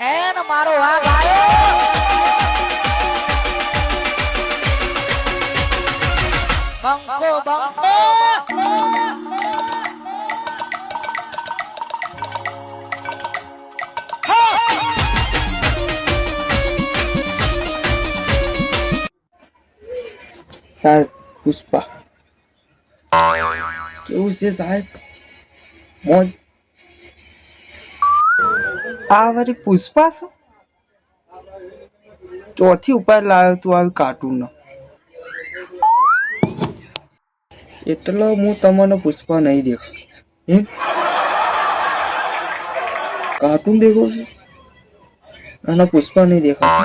N મારો આ ગાયો બંકો બંકો. સાહેબ પુષ્પા. કેવું છે સાહેબ? મોજ આ વારી પુષ્પા છે? ચોથી ઉપર લાવ્યો તું આવી કાર્ટૂનનો. એટલો હું તમને પુષ્પા નહીં દેખ કાર્ટૂન દેખો છો? અને પુષ્પા નહીં દેખા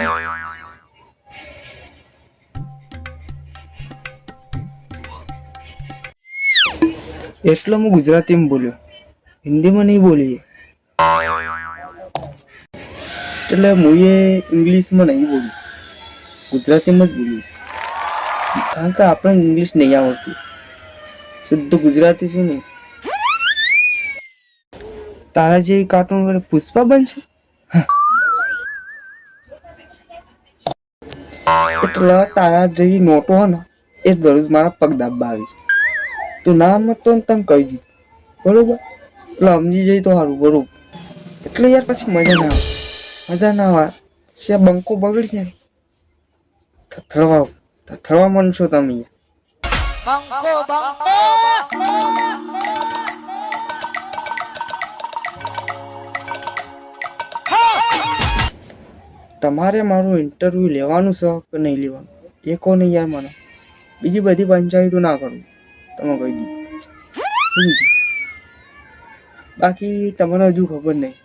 એટલે હું ગુજરાતીમાં બોલ્યો. હિન્દીમાં નહીં બોલી એટલે હું એ ઇંગ્લિશમાં નહીં બોલ્યું ગુજરાતીમાં જ બોલ્યું કારણ કે આપણે ઇંગ્લિશ નહીં આવડતું. શુદ્ધ ગુજરાતી છે ને. તારા જેવી કાર્ટૂન વડે પુષ્પા બનશે? એટલે તારા જેવી નોટો હોય ને, એ દરરોજ મારા પગ દાબા આવી. તું ના મત તો તમે કહી દીધું. બરોબર? એટલે સમજી જઈ તો સારું બરોબર. એટલે યાર પછી મજા ના આવે. મજા ના આવે. આ બંકો બગડી ને થથડવા થથડવા મનશો તમે. યાર બંકો બંકો! તમારે મારું ઇન્ટરવ્યુ લેવાનું છે કે નહીં લેવાનું? એ કહો નહીં યાર મને. બીજી બધી પંચાયતો ના કરું. તમે કહી દીધું. બાકી તમને હજુ ખબર નહીં.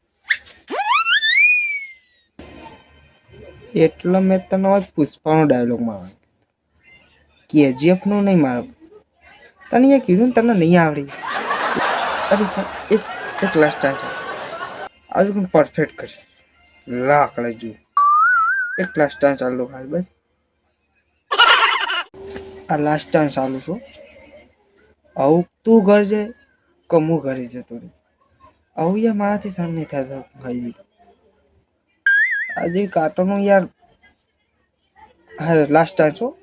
એટલે મેં તને હોય પુષ્પાનો ડાયલોગ મારવાનો કેજીએફ નો નહીં મારો. તને એ કીધું ને તને નહીં આવડી. અરે સર એક એક લાસ્ટ છે. આજે પણ પરફેક્ટ કરી. લાખ લેજો એક લાસ્ટ ટાઈમ ચાલુ ખાલી બસ. આ લાસ્ટ ટાઈમ ચાલુ છું આવું તું ઘર જાય કમું ઘરે જતો રહે? આવું યા મારાથી સહન નહીં થાય ખાઈ દીધું આજે કાર્ટૂનો યાર હા લાસ્ટ ટાઈમ છો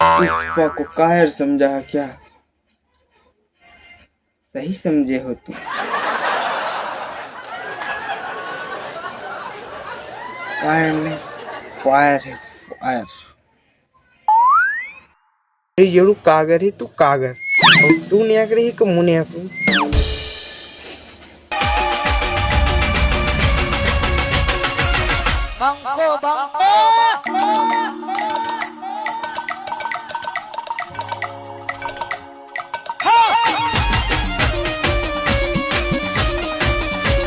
पुष्पा को कायर समझा क्या सही समझे हो तुम फायर ने फायर है फायर એ જેવડું કાગર હે તું કાગર હવે તું ન્યા કરી કે હું ન્યા કરું બંકો બંકો